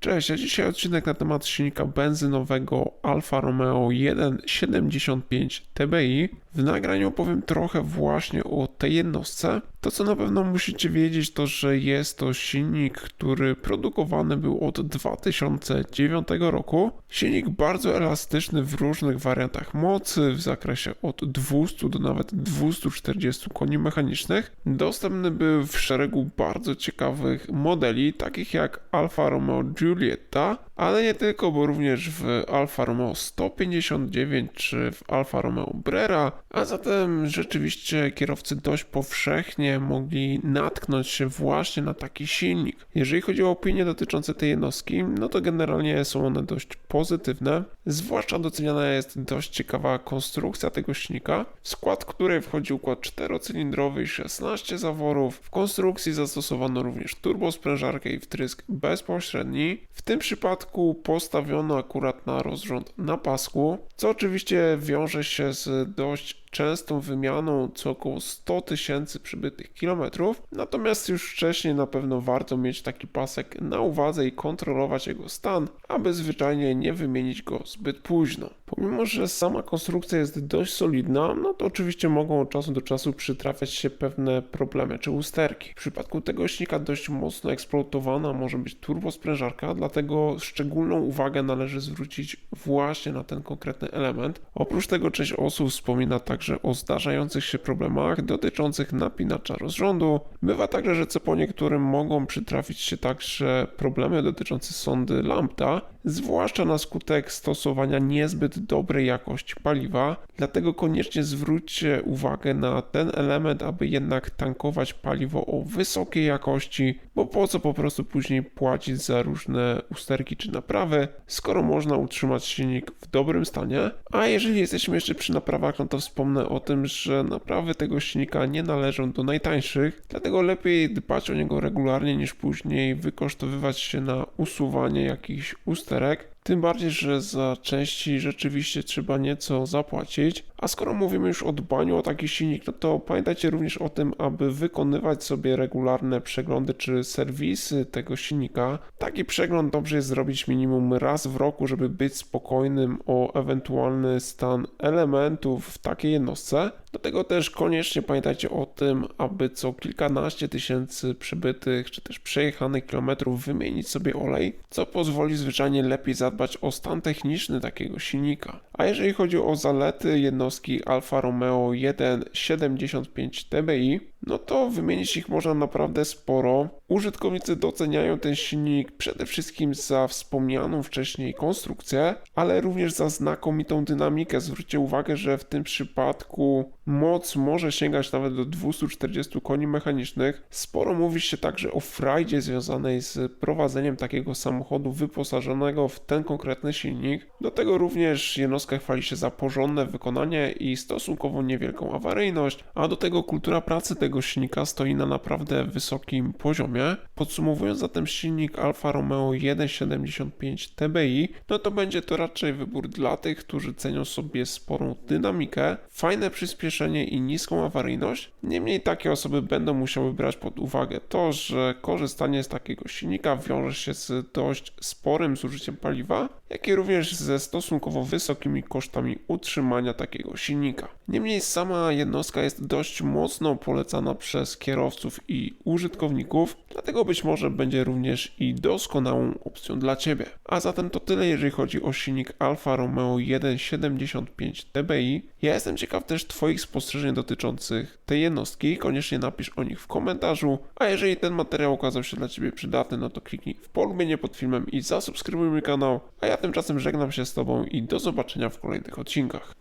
Cześć, a dzisiaj odcinek na temat silnika benzynowego Alfa Romeo 1.75 TBI. W nagraniu opowiem trochę właśnie o tej jednostce. To co na pewno musicie wiedzieć to, że jest to silnik, który produkowany był od 2009 roku. Silnik bardzo elastyczny w różnych wariantach mocy, w zakresie od 200 do nawet 240 koni mechanicznych. Dostępny był w szeregu bardzo ciekawych modeli, takich jak Alfa Romeo Giulietta, ale nie tylko, bo również w Alfa Romeo 159 czy w Alfa Romeo Brera, a zatem rzeczywiście kierowcy dość powszechnie mogli natknąć się właśnie na taki silnik. Jeżeli chodzi o opinie dotyczące tej jednostki, no to generalnie są one dość pozytywne. Zwłaszcza doceniana jest dość ciekawa konstrukcja tego silnika, w skład której wchodzi układ czterocylindrowy i 16 zaworów. W konstrukcji zastosowano również turbosprężarkę i wtrysk bezpośredni. W tym przypadku postawiono akurat na rozrząd na pasku, co oczywiście wiąże się z dość częstą wymianą co około 100 tysięcy przybytych kilometrów, natomiast już wcześniej na pewno warto mieć taki pasek na uwadze i kontrolować jego stan, aby zwyczajnie nie wymienić go zbyt późno. Pomimo, że sama konstrukcja jest dość solidna, no to oczywiście mogą od czasu do czasu przytrafiać się pewne problemy czy usterki. W przypadku tego silnika dość mocno eksploatowana może być turbosprężarka, dlatego szczególną uwagę należy zwrócić właśnie na ten konkretny element. Oprócz tego część osób wspomina także o zdarzających się problemach dotyczących napinacza rozrządu. Bywa także, że co po niektórym mogą przytrafić się także problemy dotyczące sondy lambda, zwłaszcza na skutek stosowania niezbyt dobrej jakości paliwa. Dlatego koniecznie zwróćcie uwagę na ten element, aby jednak tankować paliwo o wysokiej jakości, bo po co po prostu później płacić za różne usterki czy naprawy, skoro można utrzymać silnik w dobrym stanie. A jeżeli jesteśmy jeszcze przy naprawach, no to wspomnę o tym, że naprawy tego silnika nie należą do najtańszych, dlatego lepiej dbać o niego regularnie niż później wykosztowywać się na usuwanie jakichś usterek. Tym bardziej, że za części rzeczywiście trzeba nieco zapłacić. A skoro mówimy już o dbaniu o taki silnik, no to pamiętajcie również o tym, aby wykonywać sobie regularne przeglądy czy serwisy tego silnika. Taki przegląd dobrze jest zrobić minimum raz w roku, żeby być spokojnym o ewentualny stan elementów w takiej jednostce. Do tego też koniecznie pamiętajcie o tym, aby co kilkanaście tysięcy przybytych czy też przejechanych kilometrów wymienić sobie olej, co pozwoli zwyczajnie lepiej zadbać o stan techniczny takiego silnika. A jeżeli chodzi o zalety jednostki Alfa Romeo 1.75 TBI, no to wymienić ich można naprawdę sporo. Użytkownicy doceniają ten silnik przede wszystkim za wspomnianą wcześniej konstrukcję, ale również za znakomitą dynamikę. Zwróćcie uwagę, że w tym przypadku moc może sięgać nawet do 240 koni mechanicznych. Sporo mówi się także o frajdzie związanej z prowadzeniem takiego samochodu wyposażonego w ten konkretny silnik. Do tego również jednostka chwali się za porządne wykonanie i stosunkowo niewielką awaryjność, a do tego kultura pracy tego silnika stoi na naprawdę wysokim poziomie. Podsumowując zatem silnik Alfa Romeo 1.75 TBI, no to będzie to raczej wybór dla tych, którzy cenią sobie sporą dynamikę, fajne przyspieszenie i niską awaryjność. Niemniej takie osoby będą musiały brać pod uwagę to, że korzystanie z takiego silnika wiąże się z dość sporym zużyciem paliwa, jak i również ze stosunkowo wysokimi kosztami utrzymania takiego silnika. Niemniej sama jednostka jest dość mocno polecana przez kierowców i użytkowników, dlatego być może będzie również i doskonałą opcją dla Ciebie. A zatem to tyle, jeżeli chodzi o silnik Alfa Romeo 1.75 TBI. Ja jestem ciekaw też Twoich spostrzeżeń dotyczących tej jednostki, koniecznie napisz o nich w komentarzu, a jeżeli ten materiał okazał się dla Ciebie przydatny, no to kliknij w polubienie pod filmem i zasubskrybuj mój kanał, a tymczasem żegnam się z Tobą i do zobaczenia w kolejnych odcinkach.